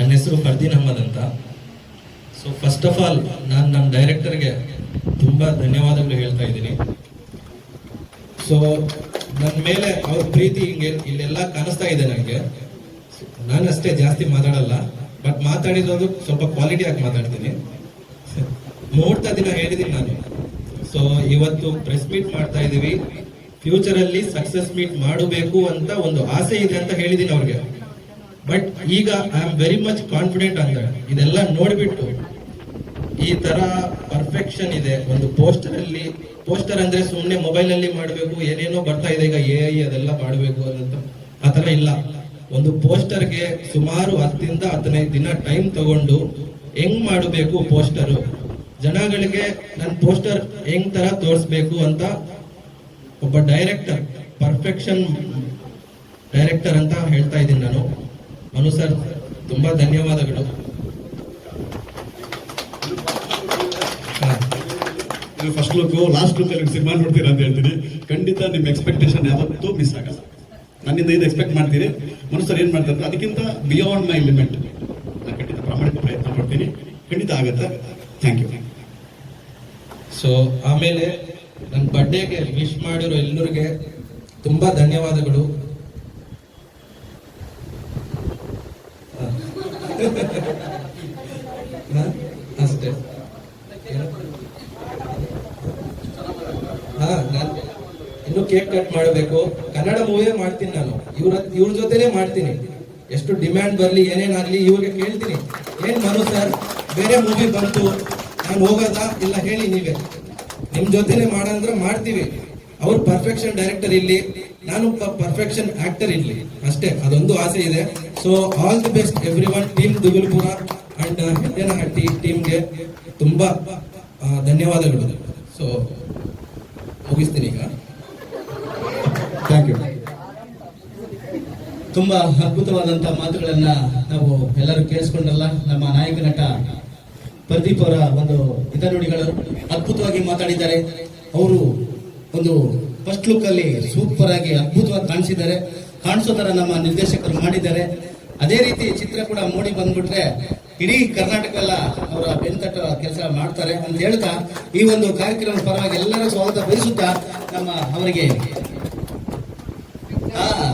ನನ್ನ ಹೆಸರು ಫರ್ದೀನ್ ಅಹಮದ್ ಅಂತ. ಸೊ ಫಸ್ಟ್ ಆಫ್ ಆಲ್ ನಾನು ನಮ್ಮ ಡೈರೆಕ್ಟರ್ಗೆ ತುಂಬ ಧನ್ಯವಾದಗಳು ಹೇಳ್ತಾ ಇದ್ದೀನಿ. ಸೊ ನನ್ನ ಮೇಲೆ ಅವ್ರ ಪ್ರೀತಿ ಹಿಂಗೆ ಇಲ್ಲೆಲ್ಲ ಕಾಣಿಸ್ತಾ ಇದೆ ನನಗೆ ನಾನು ಅಷ್ಟೇ ಜಾಸ್ತಿ ಮಾತಾಡಲ್ಲ ಬಟ್ ಮಾತಾಡಿರೋದು ಸ್ವಲ್ಪ ಕ್ವಾಲಿಟಿ ಆಗಿ ಮಾತಾಡ್ತೀನಿ. ಮುಹೂರ್ತ ದಿನ ಹೇಳಿದ್ದೀನಿ ನಾನು. ಸೊ ಇವತ್ತು ಪ್ರೆಸ್ ಮೀಟ್ ಮಾಡ್ತಾ ಇದ್ದೀವಿ ಫ್ಯೂಚರಲ್ಲಿ ಸಕ್ಸಸ್ ಮೀಟ್ ಮಾಡಬೇಕು ಅಂತ ಒಂದು ಆಸೆ ಇದೆ ಅಂತ ಹೇಳಿದ್ದೀನಿ ಅವ್ರಿಗೆ. ಬಟ್ ಈಗ I am very much confident ಅಂತ ಇದೆಲ್ಲ ನೋಡಿಬಿಟ್ಟು ಈ ತರ ಪರ್ಫೆಕ್ಷನ್ ಇದೆ. ಒಂದು ಪೋಸ್ಟರ್ ಅಲ್ಲಿ ಪೋಸ್ಟರ್ ಅಂದ್ರೆ ಸುಮ್ಮನೆ ಮೊಬೈಲ್ ಅಲ್ಲಿ ಮಾಡಬೇಕು, ಏನೇನೋ ಬರ್ತಾ ಇದೆ, ಈಗ ಎ ಐ ಅದೆಲ್ಲ ಮಾಡಬೇಕು ಅಂತ ಆತರ ಇಲ್ಲ. ಒಂದು ಪೋಸ್ಟರ್ಗೆ ಸುಮಾರು ಹತ್ತರಿಂದ ಹದಿನೈದು ದಿನ ಟೈಮ್ ತಗೊಂಡು ಹೆಂಗ್ ಮಾಡಬೇಕು ಪೋಸ್ಟರ್ ಜನಗಳಿಗೆ ನನ್ನ ಪೋಸ್ಟರ್ ಹೆಂಗ್ ತರ ತೋರಿಸ್ಬೇಕು ಅಂತ ಒಬ್ಬ ಡೈರೆಕ್ಟರ್ ಪರ್ಫೆಕ್ಷನ್ ಡೈರೆಕ್ಟರ್ ಅಂತ ಹೇಳ್ತಾ ಇದ್ದೀನಿ ನಾನು. ಮನು ಸರ್ ತುಂಬಾ ಧನ್ಯವಾದಗಳು. ಫಸ್ಟ್ ಲುಕ್ ಲಾಸ್ಟ್ ಲುಕ್ ಅಲ್ಲಿ ಸಿನಿಮಾ ನೋಡ್ತೀರಾ ಅಂತ ಹೇಳ್ತೀನಿ. ಖಂಡಿತ ನಿಮ್ಮ ಎಕ್ಸ್ಪೆಕ್ಟೇಷನ್ ಯಾವತ್ತೂ ಮಿಸ್ ಆಗಲ್ಲ. ನನ್ನಿಂದ ಇದು ಎಕ್ಸ್ಪೆಕ್ಟ್ ಮಾಡ್ತೀರಿ. ಮನು ಸರ್ ಏನು ಮಾಡ್ತಾರೆ ಅದಕ್ಕಿಂತ ಬಿಯಾಂಡ್ ಮೈ ಲಿಮಿಟ್ ನಾನು ಖಂಡಿತ ಪ್ರಾಮಾಣಿಕ ಪ್ರಯತ್ನ ಪಡ್ತೀನಿ. ಖಂಡಿತ ಆಗತ್ತೆ. ಥ್ಯಾಂಕ್ ಯು ಸೊ ಆಮೇಲೆ ನನ್ನ ಬರ್ಡೇಗೆ ವಿಶ್ ಮಾಡಿರೋ ಎಲ್ಲರಿಗೆ ತುಂಬಾ ಧನ್ಯವಾದಗಳು ಹಾ. ಹಾ? ಅಷ್ಟೇ ಹಾ, ನಾನು ಇನ್ನು ಕೇಕ್ ಕಟ್ ಮಾಡಬೇಕು. ಕನ್ನಡ ಮೂವಿಯೇ ಮಾಡ್ತೀನಿ ನಾನು. ಇವ್ರ ಇವ್ರ ಜೊತೆನೆ ಮಾಡ್ತೀನಿ. ಎಷ್ಟು ಡಿಮ್ಯಾಂಡ್ ಬರಲಿ ಏನೇನಾಗಲಿ ಇವ್ರಿಗೆ ಕೇಳ್ತೀನಿ. ಏನ್ ಮನು ಸರ್ ಬೇರೆ ಮೂವಿ ಬಂತು. ನಾನು ಹೋಗೋದಾ? ಇಲ್ಲ, ಹೇಳಿ ನೀವೇ. ನಿಮ್ ಜೊತೆನೆ ಮಾಡಂದ್ರೆ ಮಾಡ್ತೀವಿ. ಅವ್ರು ಪರ್ಫೆಕ್ಷನ್ ಡೈರೆಕ್ಟರ್ ಇಲ್ಲಿ, ನಾನು ಪರ್ಫೆಕ್ಷನ್ ಆಕ್ಟರ್ ಇಲ್ಲಿ. ಅಷ್ಟೇ, ಅದೊಂದು ಆಸೆ ಇದೆ. So all the best every one team Dugulpura and Heddanahatti ಟೀಮ್ಗೆ ತುಂಬಾ ಧನ್ಯವಾದಗಳು. ಸೊ ಮುಗಿಸ್ತೀನಿ ಈಗ. ಥ್ಯಾಂಕ್ ಯು ತುಂಬಾ ಅದ್ಭುತವಾದಂತ ಮಾತುಗಳನ್ನ ನಾವು ಎಲ್ಲರೂ ಕೇಳಿಸ್ಕೊಂಡಲ್ಲ. ನಮ್ಮ ನಾಯಕ ನಟ ಪ್ರದೀಪ್ ಅವರ ಒಂದು ಹಿತನುಡಿಗಳು ಅದ್ಭುತವಾಗಿ ಮಾತಾಡಿದ್ದಾರೆ. ಅವರು ಒಂದು ಫಸ್ಟ್ ಲುಕ್ ಅಲ್ಲಿ ಸೂಪರ್ ಆಗಿ ಅದ್ಭುತವಾಗಿ ಕಾಣಿಸಿದ್ದಾರೆ. ಕಾಣಿಸೋ ತರ ನಮ್ಮ ನಿರ್ದೇಶಕರು ಮಾಡಿದ್ದಾರೆ. ಅದೇ ರೀತಿ ಚಿತ್ರ ಕೂಡ ಮೂಡಿ ಬಂದ್ಬಿಟ್ರೆ ಇಡೀ ಕರ್ನಾಟಕ ಎಲ್ಲ ಅವರ ಬೆಂತಟ್ಟ ಕೆಲಸ ಮಾಡ್ತಾರೆ ಅಂತ ಹೇಳ್ತಾ ಈ ಒಂದು ಕಾರ್ಯಕ್ರಮ ಪರವಾಗಿ ಎಲ್ಲರ ಸ್ವಾಗತ ಬಯಸುತ್ತಾ ನಮ್ಮ ಅವರಿಗೆ.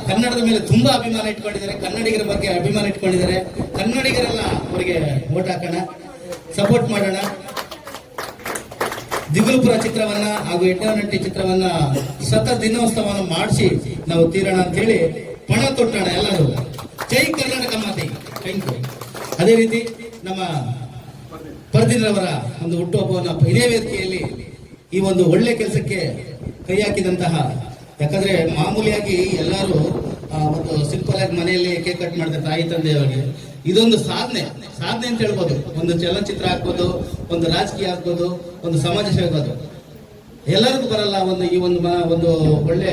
ಕನ್ನಡದ ಮೇಲೆ ತುಂಬಾ ಅಭಿಮಾನ ಇಟ್ಕೊಂಡಿದ್ದಾರೆ. ಕನ್ನಡಿಗರ ಬಗ್ಗೆ ಅಭಿಮಾನ ಇಟ್ಕೊಂಡಿದ್ದಾರೆ. ಕನ್ನಡಿಗರೆಲ್ಲ ಅವರಿಗೆ ಓಟ್ ಹಾಕೋಣ ಸಪೋರ್ಟ್ ಮಾಡೋಣ. ದಿಗುಲುಪುರ ಚಿತ್ರವನ್ನ ಹಾಗೂ ಎಡ್ಡನಟ್ಟಿ ಚಿತ್ರವನ್ನ ಸತತ ದಿನೋತ್ಸವವನ್ನು ಮಾಡಿಸಿ ನಾವು ತೀರೋಣ ಅಂತ ಹೇಳಿ ಪಣ ತೊಟ್ಟೋಣ ಎಲ್ಲರೂ. ಜೈ ಕರ್ನಾಟಕ ಮಾತೆ. ಅದೇ ರೀತಿ ನಮ್ಮ ಪರ್ದಿನವರ ಒಂದು ಹುಟ್ಟುಹಬ್ಬವನ್ನು ಇದೇ ವೇದಿಕೆಯಲ್ಲಿ ಈ ಒಂದು ಒಳ್ಳೆ ಕೆಲಸಕ್ಕೆ ಕೈ ಹಾಕಿದಂತಹ, ಯಾಕಂದ್ರೆ ಮಾಮೂಲಿಯಾಗಿ ಎಲ್ಲರೂ ಒಂದು ಸಿಂಪಲ್ ಆಗಿ ಮನೆಯಲ್ಲಿ ಕೇಕ್ ಕಟ್ ಮಾಡಿದ ತಾಯಿ ತಂದೆಯವರಿಗೆ ಇದೊಂದು ಸಾಧನೆ. ಸಾಧನೆ ಅಂತ ಹೇಳ್ಬೋದು. ಒಂದು ಚಲನಚಿತ್ರ ಹಾಕ್ಬೋದು ಒಂದು ರಾಜಕೀಯ ಹಾಕ್ಬೋದು ಒಂದು ಸಮಾಜ ಸೇವೆ ಆಗ್ಬೋದು. ಎಲ್ಲರಿಗೂ ಬರಲ್ಲ ಒಂದು ಈ ಒಂದು ಒಂದು ಒಳ್ಳೆ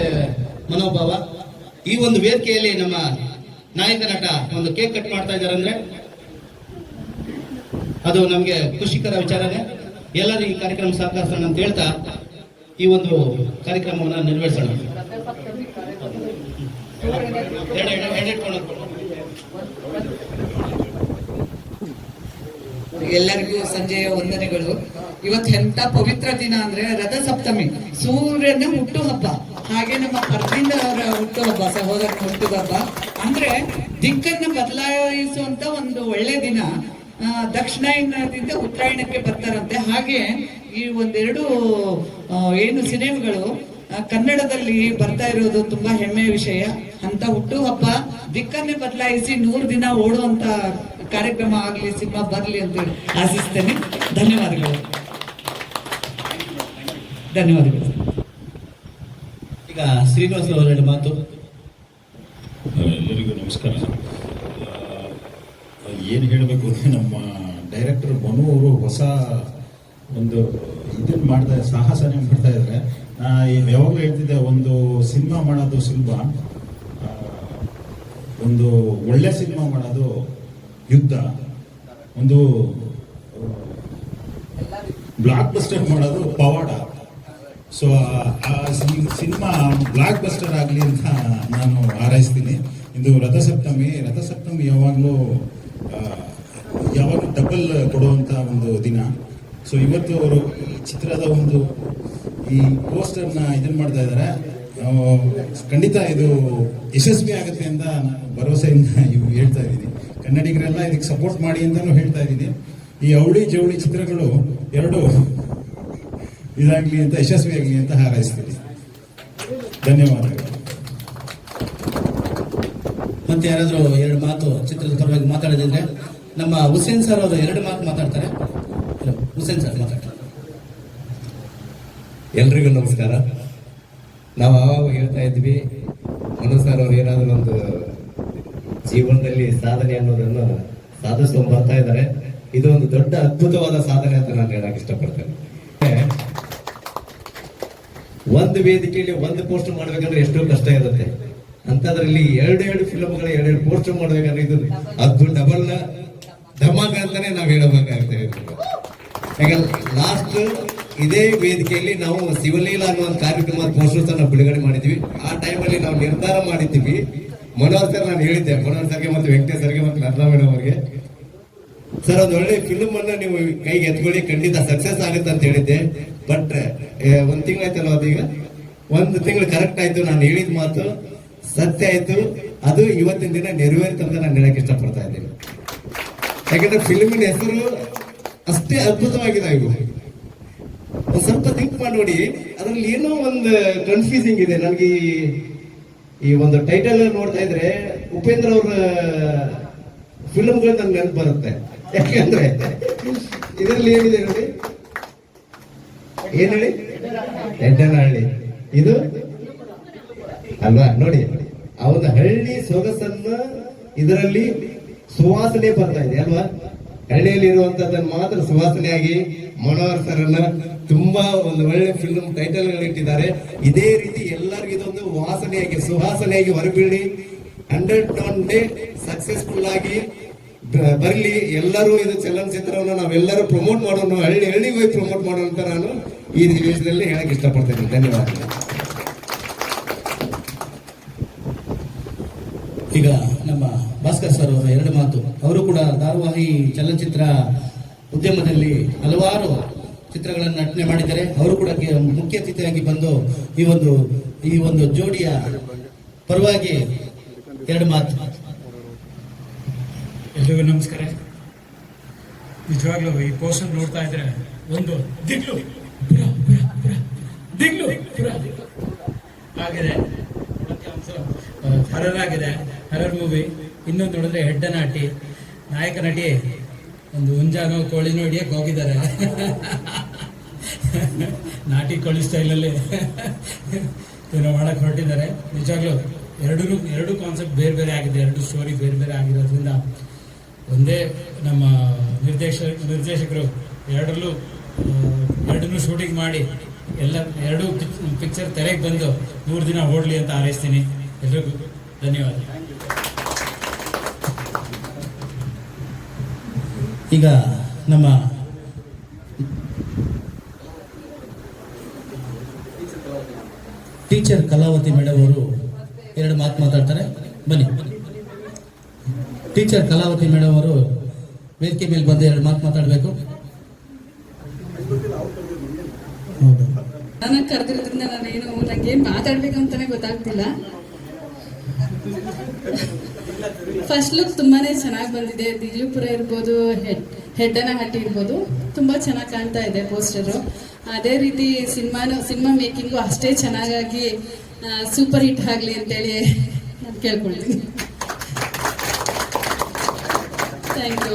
ಮನೋಭಾವ. ಈ ಒಂದು ವೇದಿಕೆಯಲ್ಲಿ ನಮ್ಮ ನಾಯಕ ನಟ ಒಂದು ಕೇಕ್ ಕಟ್ ಮಾಡ್ತಾ ಇದ್ದಾರೆ ಅಂದ್ರೆ ಅದು ನಮಗೆ ಖುಷಿಕರ ವಿಚಾರನೇ. ಎಲ್ಲರೂ ಈ ಕಾರ್ಯಕ್ರಮ ಸಹಕರಿಸೋಣ ಅಂತ ಹೇಳ್ತಾ ಈ ಒಂದು ಕಾರ್ಯಕ್ರಮವನ್ನು ನೆರವೇರಿಸೋಣ. ಎಲ್ಲರಿಗೂ ಸಂಜೆಯ ವಂದನೆಗಳು. ಇವತ್ತು ಎಂತ ಪವಿತ್ರ ದಿನ ಅಂದ್ರೆ ರಥ ಸಪ್ತಮಿ ಸೂರ್ಯನ ಹುಟ್ಟು ಹಬ್ಬ ಹಾಗೆ ನಮ್ಮ ಪರ್ದಿಂದ ಅವರ ಹುಟ್ಟು ಹಬ್ಬ ಸಹೋದರನ ಹುಟ್ಟು ಹಬ್ಬ ಅಂದ್ರೆ ದಿಕ್ಕನ್ನು ಬದಲಾಯಿಸುವಂತ ಒಂದು ಒಳ್ಳೆ ದಿನ ದಕ್ಷಿಣಾಯನದಿಂದ ಉತ್ತರಾಯಣಕ್ಕೆ ಬರ್ತಾರಂತೆ. ಹಾಗೆ ಈ ಒಂದೆರಡು ಏನು ಸಿನಿಮಾಗಳು ಕನ್ನಡದಲ್ಲಿ ಬರ್ತಾ ಇರೋದು ತುಂಬಾ ಹೆಮ್ಮೆಯ ವಿಷಯ. ಅಂತ ಹುಟ್ಟು ಹಬ್ಬ. ದಿಕ್ಕನ್ನೇ ಬದಲಾಯಿಸಿ ನೂರು ದಿನ ಓಡುವಂತ ಕಾರ್ಯಕ್ರಮ ಆಗಲಿ, ಸಿನಿಮಾ ಬರ್ಲಿ ಅಂತ ಹೇಳಿ ಆಶಿಸ್ತೇನೆ. ಧನ್ಯವಾದಗಳು. ಧನ್ಯವಾದಗಳು. ಈಗ ಶ್ರೀನಿವಾಸ ಅವರ ಮಾತು. ನಮಸ್ಕಾರ. ಏನು ಹೇಳಬೇಕು ಅಂದರೆ ನಮ್ಮ ಡೈರೆಕ್ಟರ್ ಮನು ಅವರು ಹೊಸ ಒಂದು ಇದನ್ನು ಮಾಡ್ತಾ ಸಾಹಸನೇ ಮಾಡ್ತಾ ಇದ್ದಾರೆ ಯಾವಾಗಲೂ ಹೇಳ್ತಿದ್ದೆ, ಒಂದು ಸಿನಿಮಾ ಮಾಡೋದು ಸುಲಭ. ಒಂದು ಒಳ್ಳೆ ಸಿನಿಮಾ ಮಾಡೋದು ಯುದ್ಧ. ಒಂದು ಬ್ಲಾಕ್ ಬಸ್ಟರ್ ಮಾಡೋದು ಪವಾಡ. ಸೊ ಆ ಸಿನಿಮಾ ಬ್ಲಾಕ್ ಬಸ್ಟರ್ ಆಗಲಿ ಅಂತ ನಾನು ಹಾರೈಸ್ತೀನಿ. ಇದು ರಥಸಪ್ತಮಿ. ರಥಸಪ್ತಮಿ ಯಾವಾಗಲೂ ಯಾವಾಗಲೂ ಡಬಲ್ ಕೊಡುವಂಥ ಒಂದು ದಿನ. ಸೊ ಇವತ್ತು ಅವರು ಚಿತ್ರದ ಒಂದು ಈ ಪೋಸ್ಟರ್ನ ಇದನ್ನು ಮಾಡ್ತಾ ಇದ್ದಾರೆ. ಖಂಡಿತ ಇದು ಯಶಸ್ವಿ ಆಗುತ್ತೆ ಅಂತ ನಾನು ಭರವಸೆಯಿಂದ ಇವು ಹೇಳ್ತಾ ಇದ್ದೀನಿ. ಕನ್ನಡಿಗರೆಲ್ಲ ಇದಕ್ಕೆ ಸಪೋರ್ಟ್ ಮಾಡಿ ಅಂತಲೂ ಹೇಳ್ತಾ ಇದ್ದೀನಿ. ಈ ಅವಳಿ ಜವಳಿ ಚಿತ್ರಗಳು ಎರಡು ಇದಾಗಲಿ ಅಂತ, ಯಶಸ್ವಿಯಾಗಲಿ ಅಂತ ಹಾರೈಸ್ತೀನಿ. ಧನ್ಯವಾದಗಳು. ಮತ್ತೆ ಯಾರಾದರೂ ಎರಡು ಮಾತು ಚಿತ್ರದ ಪರವಾಗಿ ಮಾತಾಡೋದಿದ್ರೆ ನಮ್ಮ ಹುಸೇನ್ ಸರ್ ಅವರು ಎರಡು ಮಾತು ಮಾತಾಡ್ತಾರೆ. ಹುಸೇನ್ ಸರ್ ಮಾತಾಡ್ತಾರೆ. ಎಲ್ರಿಗೂ ನಮಸ್ಕಾರ. ನಾವು ಆವಾಗ ಹೇಳ್ತಾ ಇದ್ವಿ, ಮನು ಸರ್ ಅವ್ರು ಏನಾದರೂ ಒಂದು ಜೀವನದಲ್ಲಿ ಸಾಧನೆ ಅನ್ನೋದನ್ನು ಸಾಧಿಸ್ಕೊಂಡು ಬರ್ತಾ ಇದ್ದಾರೆ. ಇದು ಒಂದು ದೊಡ್ಡ ಅದ್ಭುತವಾದ ಸಾಧನೆ ಅಂತ ನಾನು ಹೇಳಕ್ ಇಷ್ಟಪಡ್ತೇನೆ. ಒಂದು ವೇದಿಕೆಯಲ್ಲಿ ಒಂದು ಪೋಸ್ಟ್ ಮಾಡ್ಬೇಕಂದ್ರೆ ಎಷ್ಟೋ ಕಷ್ಟ ಇರುತ್ತೆ. ಅಂತದ್ರಲ್ಲಿ ಎರಡೆರಡು ಫಿಲಮ್ಗಳು ಎರಡೆರಡು ಪೋಸ್ಟರ್ ಮಾಡ್ಬೇಕಂದ್ರೆ ಇದು ಅದು ಡಬಲ್ ಧಮಾಕ ಅಂತಾನೆ ನಾವು ಹೇಳಬೇಕಾಗ್ತದೆ ಯಾಕಂದ್ರೆ ಲಾಸ್ಟ್ ಇದೇ ವೇದಿಕೆಯಲ್ಲಿ ನಾವು ಶಿವಲೀಲಾ ಅನ್ನೋ ಒಂದು ಕಾರ್ಯಕ್ರಮದ ಪೋಸ್ಟರ್ಸ್ ಅನ್ನ ಬಿಡುಗಡೆ ಮಾಡಿದ್ವಿ. ಆ ಟೈಮಲ್ಲಿ ನಾವು ನಿರ್ಧಾರ ಮಾಡಿದ್ದೀವಿ ಮನೋಹರ್ ಸರ್ ನಾನು ಹೇಳಿದ್ದೆ, ಮನೋಹರ್ ಸರ್ಗೆ ಮತ್ತು ವೆಂಕಟೇಶ್ ಸರ್ಗೆ ಮತ್ತು ನರ್ಲಾ ಮೇಡಮ್ ಅವರಿಗೆ. ಸರ್ ಒಂದು ಒಳ್ಳೆ ಫಿಲ್ಮ್ ಅನ್ನ ನೀವು ಕೈಗೆ ಎತ್ಕೊಳ್ಳಿ, ಖಂಡಿತ ಸಕ್ಸಸ್ ಆಗುತ್ತೆ ಅಂತ ಹೇಳಿದ್ದೆ. ಬಟ್ ಒಂದು ತಿಂಗಳಾಯ್ತಲ್ಲ ಅದೀಗ ಒಂದು ತಿಂಗಳು ಕರೆಕ್ಟ್ ಆಯ್ತು, ನಾನು ಹೇಳಿದ ಮಾತು. ಸತ್ಯ ಆಯ್ತು. ಅದು ಇವತ್ತಿನ ದಿನ ನೆರವೇರಿತು ಅಂತ ನಾನು ಹೇಳಕ್ ಇಷ್ಟಪಡ್ತಾ ಇದ್ದೀನಿ. ಯಾಕಂದ್ರೆ ಫಿಲ್ಮಿನ ಹೆಸರು ಅಷ್ಟೇ ಅದ್ಭುತವಾಗಿದೆ ಇವು. ಒಂದು ಸ್ವಲ್ಪ ಥಿಂಕ್ ಮಾಡಿ ನೋಡಿ. ಅದ್ರಲ್ಲಿ ಏನೋ ಒಂದು ಕನ್ಫ್ಯೂಸಿಂಗ್ ಇದೆ. ನನಗೆ ಈ- ಈ ಒಂದು ಟೈಟಲ್ ನೋಡ್ತಾ ಇದ್ರೆ ಉಪೇಂದ್ರ ಅವರ ಫಿಲ್ಮ್ಗಳು ನನ್ಗೆ ನೆನಪು ಬರುತ್ತೆ. ಯಾಕಂದ್ರೆ ಇದರಲ್ಲಿ ಏನಿದೆ ನೋಡಿ? ಏನ್ ಹೇಳಿ? ಹೆಡ್ಡನಹಳ್ಳಿ ಇದು? ಅಲ್ವಾ? ನೋಡಿ ಅವನ ಹಳ್ಳಿ ಸೊಗಸನ್ನ ಇದರಲ್ಲಿ ಸುವಾಸನೆ ಬರ್ತಾ ಇದೆ, ಅಲ್ವಾ? ಹಳ್ಳಿಯಲ್ಲಿ ಇರುವಂತದ್ದನ್ನು ಮಾತ್ರ ಸುವಾಸನೆಯಾಗಿ ಮನೋಹರ್ ಸರ್ ಅನ್ನ ತುಂಬಾ ಒಂದು ಒಳ್ಳೆ ಫಿಲ್ಮ್ ಟೈಟಲ್ ಇಟ್ಟಿದ್ದಾರೆ. ಇದೇ ರೀತಿ ಎಲ್ಲರಿಗೂ ಇದೊಂದು ವಾಸನೆಯಾಗಿ, ಸುವಾಸನೆಯಾಗಿ ಹೊರಬೀಳಿ ಹಂಡ್ರೆಡ್ ಒನ್ ಡೇ ಸಕ್ಸಸ್ಫುಲ್ ಆಗಿ ಬರಲಿ, ಎಲ್ಲರೂ ಇದು ಚಲನಚಿತ್ರವನ್ನು ನಾವೆಲ್ಲರೂ ಪ್ರಮೋಟ್ ಮಾಡೋಣ, ಹಳ್ಳಿ, ಹಳ್ಳಿಗೆ ಹೋಗಿ ಪ್ರಮೋಟ್ ಮಾಡೋಣ ನಾನು ಈ ವಿಷಯದಲ್ಲಿ ಹೇಳಕ್ ಇಷ್ಟಪಡ್ತೇನೆ. ಧನ್ಯವಾದಗಳು. ಈಗ ನಮ್ಮ ಭಾಸ್ಕರ್ ಸರ್ ಅವರ ಎರಡು ಮಾತು. ಅವರು ಕೂಡ ಧಾರಾವಾಹಿ ಚಲನಚಿತ್ರ ಉದ್ಯಮದಲ್ಲಿ ಹಲವಾರು ಚಿತ್ರಗಳನ್ನು ನಟನೆ ಮಾಡಿದ್ದಾರೆ. ಅವರು ಕೂಡ ಮುಖ್ಯ ಅತಿಥಿಯಾಗಿ ಬಂದು ಈ ಒಂದು ಈ ಒಂದು ಜೋಡಿಯ ಪರವಾಗಿ ಎರಡು ಮಾತು. ಎಲ್ರಿಗೂ ನಮಸ್ಕಾರ. ನಿಜವಾಗ್ಲೂ ಈ ಪೋಸ್ಟರ್ ನೋಡ್ತಾ ಇದ್ರೆ ಒಂದು ದಿಗ್ಲು ದಿಗ್ಲು ಆಗಿದೆ. ಹರರ್ ಆಗಿದೆ ಹರರ್ ಮೂವಿ ಇನ್ನೊಂದು ನೋಡಿದ್ರೆ ಹೆಡ್ಡ ನಾಟಿ. ನಾಯಕ ನಟಿ, ಒಂದು ಹುಂಜಾನೋ ಕೋಳಿನೋ ಹಿಡಿಯಕ್ಕೆ ಹೋಗಿದ್ದಾರೆ. ನಾಟಿ ಕೋಳಿ ಸ್ಟೈಲಲ್ಲಿ. ಏನೋ ಮಾಡಕ್ಕೆ ಹೊರಟಿದ್ದಾರೆ. ನಿಜವಾಗ್ಲೂ ಎರಡೂ ಎರಡು ಕಾನ್ಸೆಪ್ಟ್ ಬೇರೆ ಬೇರೆ ಆಗಿದೆ. ಎರಡು ಸ್ಟೋರಿ ಬೇರೆ ಬೇರೆ ಆಗಿರೋದ್ರಿಂದ ಒಂದೇ ನಮ್ಮ ನಿರ್ದೇಶ, ನಿರ್ದೇಶಕರು ಎರಡರಲ್ಲೂ ಎರಡನ್ನೂ ಶೂಟಿಂಗ್ ಮಾಡಿ ಎಲ್ಲ, ಎರಡೂ ಪಿಕ್ಚರ್ ತೆರೆಗೆ ಬಂದು ಮೂರು ದಿನ ಓಡಲಿ ಅಂತ ಹಾರೈಸ್ತೀನಿ. ಎಲ್ರಿಗೂ ಧನ್ಯವಾದ ಈಗ ನಮ್ಮ ಟೀಚರ್ ಕಲಾವತಿ ಮೇಡಮ್ ಅವರು ಎರಡು ಮಾತು ಮಾತಾಡ್ತಾರೆ. ಬನ್ನಿ. ಟೀಚರ್ ಕಲಾವತಿ ಮೇಡಮ್ ಅವರು ವೇದಿಕೆ ಮೇಲೆ ಬಂದು ಎರಡು ಮಾತು ಮಾತಾಡಬೇಕು. ನನ್ನ ಕರೆದಿರೋದ್ರಿಂದ ನಾನೇನು ಏನ್ ಮಾತಾಡ್ಬೇಕಂತಾನೆ ಗೊತ್ತಾಗ್ತಿಲ್ಲ. ಫಸ್ಟ್ ಲುಕ್ ತುಂಬಾನೇ ಚೆನ್ನಾಗಿ ಬಂದಿದೆ. ದಿಗ್ಲುಪುರ ಇರ್ಬೋದು ಹೆಡ್ ಹೆಡ್ಡನ ಹಟ್ಟಿ ಇರ್ಬೋದು. ತುಂಬಾ ಚೆನ್ನಾಗಿ ಕಾಣ್ತಾ ಇದೆ ಪೋಸ್ಟರು ಅದೇ ರೀತಿ ಸಿನಿಮಾನು, ಸಿನಿಮಾ ಮೇಕಿಂಗು ಅಷ್ಟೇ ಚೆನ್ನಾಗಾಗಿ ಸೂಪರ್ ಹಿಟ್ ಆಗಲಿ ಅಂತೇಳಿ ನಾನು ಕೇಳ್ಕೊಳ್ತೀನಿ. ಥ್ಯಾಂಕ್ ಯು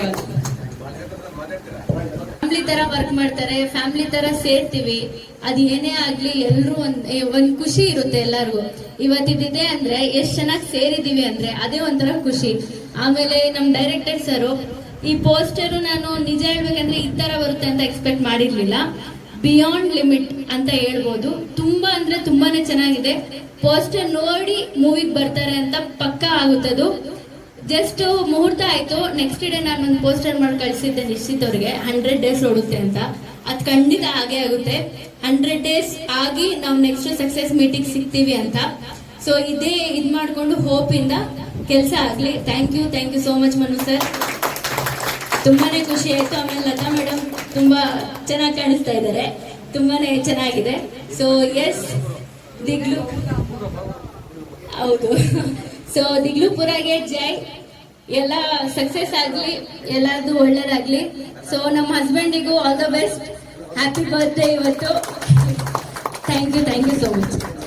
ಫ್ಯಾಮಿಲಿ ತರ ವರ್ಕ್ ಮಾಡ್ತಾರೆ. ಫ್ಯಾಮಿಲಿ ತರ ಸೇರ್ತೀವಿ. ಅದ್ ಏನೇ ಆಗ್ಲಿ ಎಲ್ಲರೂ ಒಂದ್ ಒಂದ್ ಖುಷಿ ಇರುತ್ತೆ ಎಲ್ಲರಿಗೂ. ಇವತ್ತಿದೆ ಅಂದ್ರೆ ಎಷ್ಟ್ ಚೆನ್ನಾಗಿ ಸೇರಿದೀವಿ ಅಂದ್ರೆ ಅದೇ ಒಂಥರ ಖುಷಿ. ಆಮೇಲೆ ನಮ್ ಡೈರೆಕ್ಟರ್ ಸರ್, ಈ ಪೋಸ್ಟರ್ ನಾನು ನಿಜ ಹೇಳ್ಬೇಕಂದ್ರೆ ಈ ತರ ಬರುತ್ತೆ ಅಂತ ಎಕ್ಸ್ಪೆಕ್ಟ್ ಮಾಡಿರ್ಲಿಲ್ಲ. ಬಿಯಾಂಡ್ ಲಿಮಿಟ್ ಅಂತ ಹೇಳ್ಬೋದು. ತುಂಬಾ ಅಂದ್ರೆ ತುಂಬಾನೇ ಚೆನ್ನಾಗಿದೆ. ಪೋಸ್ಟರ್ ನೋಡಿ ಮೂವಿಗೆ ಬರ್ತಾರೆ ಅಂತ ಪಕ್ಕಾ ಆಗುತ್ತದು. ಜಸ್ಟ್ ಮುಹೂರ್ತ ಆಯ್ತು. ನೆಕ್ಸ್ಟ್ ಡೇ ನಾನು ಒಂದು ಪೋಸ್ಟರ್ ಮಾಡಿ ಕಳಿಸಿದ್ದೆ ನಿಶ್ಚಿತ್ ಅವ್ರಿಗೆ. ಹಂಡ್ರೆಡ್ ಡೇಸ್ ಓಡುತ್ತೆ ಅಂತ. ಅದು ಖಂಡಿತ ಹಾಗೆ ಆಗುತ್ತೆ. ಹಂಡ್ರೆಡ್ ಡೇಸ್ ಆಗಿ ನಾವು ನೆಕ್ಸ್ಟ್ ಸಕ್ಸಸ್ ಮೀಟಿಂಗ್ ಸಿಗ್ತೀವಿ ಅಂತ. ಸೊ ಇದೇ ಇದು ಮಾಡ್ಕೊಂಡು ಇಂದ ಕೆಲಸ ಆಗ್ಲಿ. Thank you thank you so much Manu sir ತುಂಬಾನೇ ಖುಷಿ ಆಯ್ತು. ಆಮೇಲೆ ಲತಾ ಮೇಡಮ್ ತುಂಬಾ ಚೆನ್ನಾಗಿ ಕಾಣಿಸ್ತಾ ಇದ್ದಾರೆ ತುಂಬಾನೇ ಚೆನ್ನಾಗಿದೆ. So yes Diglu. ಹೌದು. ಸೊ ದಿಗ್ಲುಪುರಗೆ ಜೈ. ಎಲ್ಲ ಸಕ್ಸಸ್ ಆಗ್ಲಿ, ಎಲ್ಲಾರ್ದು ಒಳ್ಳೇದಾಗ್ಲಿ. ಸೊ ನಮ್ಮ ಹಸ್ಬೆಂಡಿಗೂ all the best happy birthday ಇವತ್ತು. Thank you thank you so much